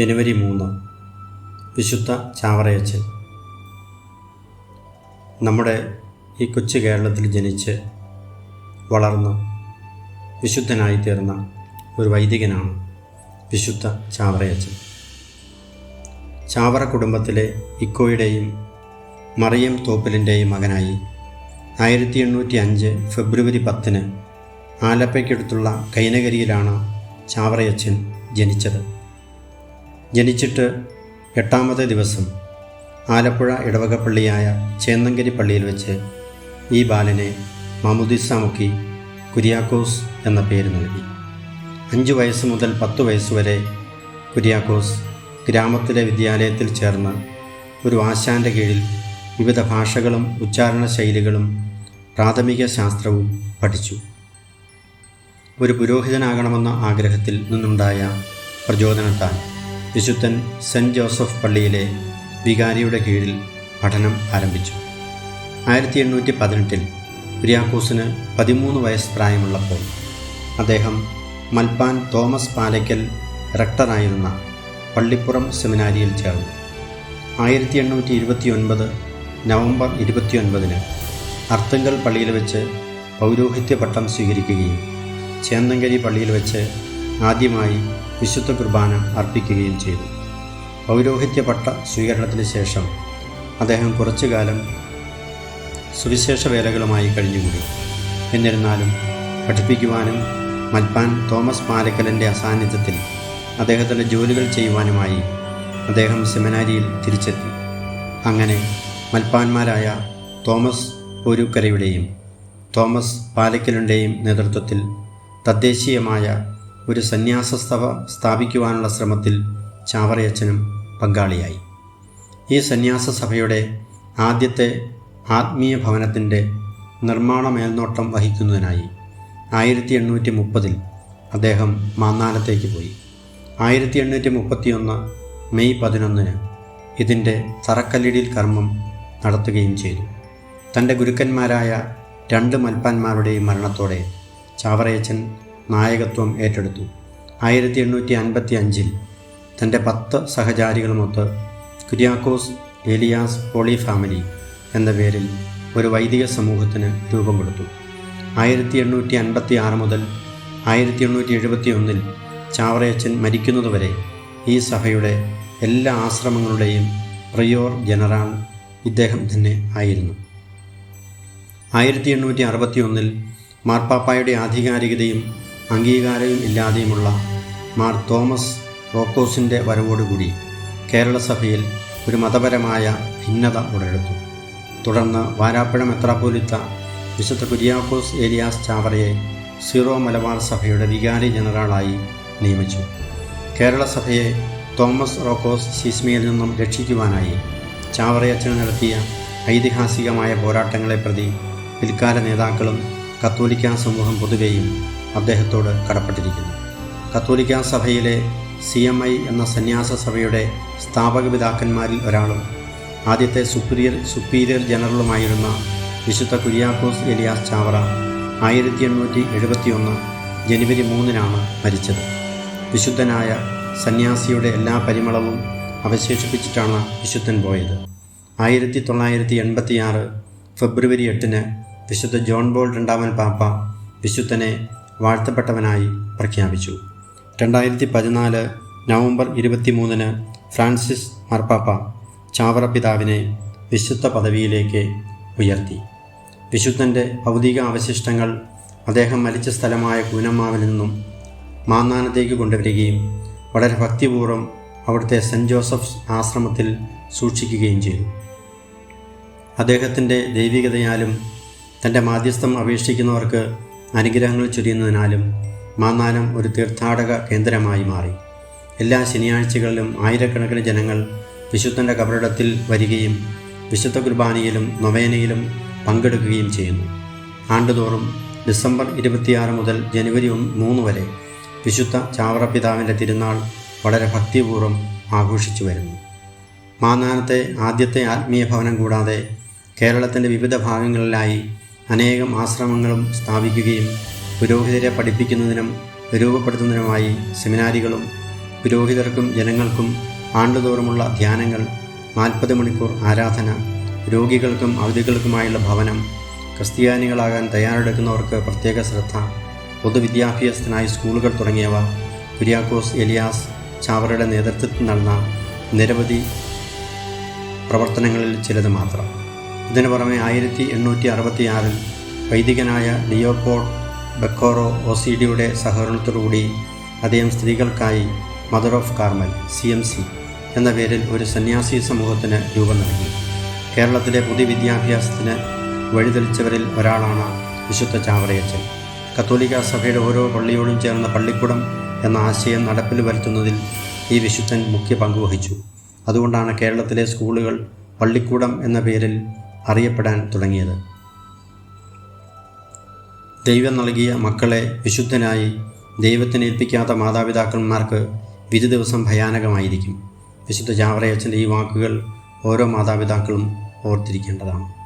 ജനുവരി മൂന്ന്. വിശുദ്ധ ചാവറയച്ചൻ. നമ്മുടെ ഈ കൊച്ചു കേരളത്തിൽ ജനിച്ച് വളർന്ന് വിശുദ്ധനായി തീർന്ന ഒരു വൈദികനാണ് വിശുദ്ധ ചാവറയച്ചൻ. ചാവറ കുടുംബത്തിലെ ഇക്കോയുടെയും മറിയം തോപ്പലിന്റെയും മകനായി ആയിരത്തി എണ്ണൂറ്റി അഞ്ച് ഫെബ്രുവരി പത്തിന് ആലപ്പയ്ക്കടുത്തുള്ള കൈനകരിയിലാണ് ചാവറയച്ചൻ ജനിച്ചത്. ജനിച്ചിട്ട് എട്ടാമത്തെ ദിവസം ആലപ്പുഴ ഇടവകപ്പള്ളിയായ ചേന്നങ്കരി പള്ളിയിൽ വെച്ച് ഈ ബാലനെ മമുദിസ മുക്കി കുര്യാക്കോസ് എന്ന പേര് നൽകി. അഞ്ച് വയസ്സ് മുതൽ പത്ത് വയസ്സ് വരെ കുര്യാക്കോസ് ഗ്രാമത്തിലെ വിദ്യാലയത്തിൽ ചേർന്ന് ഒരു ആശാന്റെ കീഴിൽ വിവിധ ഭാഷകളും ഉച്ചാരണ ശൈലികളും പ്രാഥമിക ശാസ്ത്രവും പഠിച്ചു. ഒരു പുരോഹിതനാകണമെന്ന ആഗ്രഹത്തിൽ നിന്നുണ്ടായ പ്രചോദനത്താൽ വിശുദ്ധൻ സെന്റ് ജോസഫ് പള്ളിയിലെ വികാരിയുടെ കീഴിൽ പഠനം ആരംഭിച്ചു. ആയിരത്തി എണ്ണൂറ്റി പതിനെട്ടിൽ കുര്യാക്കോസിന് പതിമൂന്ന് വയസ്സ് പ്രായമുള്ളപ്പോൾ അദ്ദേഹം മൽപ്പാൻ തോമസ് പാലയ്ക്കൽ റക്ടറായിരുന്ന പള്ളിപ്പുറം സെമിനാരിയിൽ ചേർന്നു. ആയിരത്തി എണ്ണൂറ്റി ഇരുപത്തി ഒൻപത് നവംബർ ഇരുപത്തിയൊൻപതിന് അർത്തുങ്കൽ പള്ളിയിൽ വെച്ച് പൗരോഹിത്യ പട്ടം സ്വീകരിക്കുകയും ചേന്നങ്കരി പള്ളിയിൽ വെച്ച് ആദ്യമായി വിശുദ്ധ കുർബാന അർപ്പിക്കുകയും ചെയ്തു. പൗരോഹിത്യ പട്ട സ്വീകരണത്തിന് ശേഷം അദ്ദേഹം കുറച്ചു കാലം സുവിശേഷ വേലകളുമായി കഴിഞ്ഞുകൂടി. എന്നിരുന്നാലും പഠിപ്പിക്കുവാനും മൽപ്പാൻ തോമസ് പാലക്കലിന്റെ അസാന്നിധ്യത്തിൽ അദ്ദേഹത്തിന്റെ ജോലികൾ ചെയ്യുവാനുമായി അദ്ദേഹം സെമിനാരിയിൽ തിരിച്ചെത്തി. അങ്ങനെ മൽപ്പാന്മാരായ തോമസ് പോരൂക്കരയുടെയും തോമസ് പാലക്കലിന്റെയും നേതൃത്വത്തിൽ തദ്ദേശീയമായ ഒരു സന്യാസസ്ഥവ സ്ഥാപിക്കുവാനുള്ള ശ്രമത്തിൽ ചാവറയച്ചനും പങ്കാളിയായി. ഈ സന്യാസ സഭയുടെ ആദ്യത്തെ ആത്മീയ ഭവനത്തിന്റെ നിർമ്മാണ മേൽനോട്ടം വഹിക്കുന്നതിനായി ആയിരത്തി എണ്ണൂറ്റി മുപ്പതിൽ അദ്ദേഹം മാന്നാനത്തേക്ക് പോയി. ആയിരത്തി എണ്ണൂറ്റി മുപ്പത്തിയൊന്ന് മെയ് പതിനൊന്നിന് ഇതിന്റെ തറക്കല്ലിടിയിൽ കർമ്മം നടത്തുകയും ചെയ്തു. തന്റെ ഗുരുക്കന്മാരായ രണ്ട് മൽപ്പാന്മാരുടെയും മരണത്തോടെ ചാവറയച്ചൻ നായകത്വം ഏറ്റെടുത്തു. ആയിരത്തി എണ്ണൂറ്റി അൻപത്തി അഞ്ചിൽ തന്റെ പത്ത് സഹചാരികളുമൊത്ത് കുര്യാക്കോസ് ഏലിയാസ് പോളി ഫാമിലി എന്ന പേരിൽ ഒരു വൈദിക സമൂഹത്തിന് രൂപം കൊടുത്തു. ആയിരത്തി എണ്ണൂറ്റി അൻപത്തി ആറ് മുതൽ ആയിരത്തി എണ്ണൂറ്റി എഴുപത്തി ഒന്നിൽ ചാവറയച്ചൻ മരിക്കുന്നതുവരെ ഈ സഭയുടെ എല്ലാ ആശ്രമങ്ങളുടെയും പ്രിയോർ ജനറാൾ ഇദ്ദേഹം തന്നെ ആയിരുന്നു. ആയിരത്തി എണ്ണൂറ്റി അറുപത്തി ഒന്നിൽ മാർപ്പാപ്പായുടെ ആധികാരികതയും അംഗീകാരവും ഇല്ലാതെയുമുള്ള മാർ തോമസ് റോക്കോസിന്റെ വരവോടുകൂടി കേരളസഭയിൽ ഒരു മതപരമായ ഭിന്നത ഉടലെടുത്തു. തുടർന്ന് വാരാപ്പുഴ മെത്രാപോലിത്ത വിശുദ്ധ കുര്യാക്കോസ് ഏലിയാസ് ചാവറയെ സീറോ മലബാർ സഭയുടെ വികാരി ജനറലായി നിയമിച്ചു. കേരളസഭയെ തോമസ് റോക്കോസ് ശിസ്മയിൽ നിന്നും രക്ഷിക്കുവാനായി ചാവറയച്ചൻ നടത്തിയ ഐതിഹാസികമായ പോരാട്ടങ്ങളെ പ്രതി പിൽക്കാല നേതാക്കളും കത്തോലിക്ക സമൂഹം പൊതുവെയും അദ്ദേഹത്തോട് കടപ്പെട്ടിരിക്കുന്നു. കത്തോലിക്ക സഭയിലെ സി എം ഐ എന്ന സന്യാസ സഭയുടെ സ്ഥാപക പിതാക്കന്മാരിൽ ഒരാളും ആദ്യത്തെ സുപ്പീരിയർ സുപ്പീരിയർ ജനറലുമായിരുന്ന വിശുദ്ധ കുര്യാക്കോസ് എലിയാസ് ചാവറ ആയിരത്തി എണ്ണൂറ്റി എഴുപത്തിയൊന്ന് ജനുവരി മൂന്നിനാണ് മരിച്ചത്. വിശുദ്ധനായ സന്യാസിയുടെ എല്ലാ പരിമളവും അവശേഷിപ്പിച്ചിട്ടാണ് വിശുദ്ധൻ പോയത്. ആയിരത്തി തൊള്ളായിരത്തി എൺപത്തിയാറ് ഫെബ്രുവരി എട്ടിന് വിശുദ്ധ ജോൺ ബോൾ രണ്ടാമൻ പാപ്പ വിശുദ്ധനെ വാഴ്ത്തപ്പെട്ടവനായി പ്രഖ്യാപിച്ചു. രണ്ടായിരത്തി പതിനാല് നവംബർ ഇരുപത്തി മൂന്നിന് ഫ്രാൻസിസ് മാർപ്പാപ്പ ചാവറ പിതാവിനെ വിശുദ്ധ പദവിയിലേക്ക് ഉയർത്തി. വിശുദ്ധന്റെ ഭൗതിക അവശിഷ്ടങ്ങൾ അദ്ദേഹം മരിച്ച സ്ഥലമായ കൂനമ്മാവിൽ നിന്നും മാന്നാനത്തേക്ക് കൊണ്ടുവരികയും വളരെ ഭക്തിപൂർവം അവിടുത്തെ സെന്റ് ജോസഫ്സ് ആശ്രമത്തിൽ സൂക്ഷിക്കുകയും ചെയ്തു. അദ്ദേഹത്തിന്റെ ദൈവികതയാലും തന്റെ മാധ്യസ്ഥം അപേക്ഷിക്കുന്നവർക്ക് അനുഗ്രഹങ്ങൾ ചൊരിയുന്നതിനാലും മാന്നാനം ഒരു തീർത്ഥാടക കേന്ദ്രമായി മാറി. എല്ലാ ശനിയാഴ്ചകളിലും ആയിരക്കണക്കിന് ജനങ്ങൾ വിശുദ്ധന്റെ കബറിടത്തിൽ വരികയും വിശുദ്ധ കുർബാനയിലും നൊവേനയിലും പങ്കെടുക്കുകയും ചെയ്യുന്നു. ആണ്ടുതോറും ഡിസംബർ ഇരുപത്തിയാറ് മുതൽ ജനുവരി മൂന്ന് വരെ വിശുദ്ധ ചാവറ പിതാവിന്റെ തിരുനാൾ വളരെ ഭക്തിപൂർവം ആഘോഷിച്ചു വരുന്നു. മാന്നാനത്തെ ആദ്യത്തെ ആത്മീയ ഭവനം കൂടാതെ കേരളത്തിന്റെ വിവിധ ഭാഗങ്ങളിലായി അനേകം ആശ്രമങ്ങളും സ്ഥാപിക്കുകയും പുരോഹിതരെ പഠിപ്പിക്കുന്നതിനും രൂപപ്പെടുത്തുന്നതിനുമായി സെമിനാരികളും പുരോഹിതർക്കും ജനങ്ങൾക്കും ആണ്ടുതോറുമുള്ള ധ്യാനങ്ങൾ നാൽപ്പത് മണിക്കൂർ ആരാധന രോഗികൾക്കും അവധികൾക്കുമായുള്ള ഭവനം ക്രിസ്ത്യാനികളാകാൻ തയ്യാറെടുക്കുന്നവർക്ക് പ്രത്യേക ശ്രദ്ധ പൊതുവിദ്യാഭ്യാസത്തിനായി സ്കൂളുകൾ തുടങ്ങിയവ കുര്യാക്കോസ് എലിയാസ് ചാവറയുടെ നേതൃത്വത്തിൽ നടന്ന നിരവധി പ്രവർത്തനങ്ങളിൽ ചിലത് മാത്രം. ഇതിനു പുറമെ ആയിരത്തി എണ്ണൂറ്റി അറുപത്തിയാറിൽ വൈദികനായ ഡിയോപോൾ ബെക്കോറോ ഒസിഡിയുടെ സഹകരണത്തോടുകൂടി അദ്ദേഹം സ്ത്രീകൾക്കായി mother of Carmel C M C എന്ന പേരിൽ ഒരു സന്യാസി സമൂഹത്തിന് രൂപം നൽകി. കേരളത്തിലെ പൊതുവിദ്യാഭ്യാസത്തിന് വഴിതെളിച്ചവരിൽ ഒരാളാണ് വിശുദ്ധ ചാവറയച്ചൻ. കത്തോലിക്ക സഭയുടെ ഓരോ പള്ളിയോടും ചേർന്ന പള്ളിക്കൂടം എന്ന ആശയം നടപ്പിൽ വരുത്തുന്നതിൽ ഈ വിശുദ്ധൻ മുഖ്യ പങ്കുവഹിച്ചു അതുകൊണ്ടാണ് കേരളത്തിലെ സ്കൂളുകൾ പള്ളിക്കൂടം എന്ന പേരിൽ അറിയപ്പെടാൻ തുടങ്ങിയത്. ദൈവം നൽകിയ മക്കളെ വിശുദ്ധനായി ദൈവത്തിന് ഏൽപ്പിക്കാത്ത മാതാപിതാക്കന്മാർക്ക് വിധി ദിവസം ഭയാനകമായിരിക്കും. വിശുദ്ധ ചാവറയച്ചന്റെ ഈ വാക്കുകൾ ഓരോ മാതാപിതാക്കളും ഓർത്തിരിക്കേണ്ടതാണ്.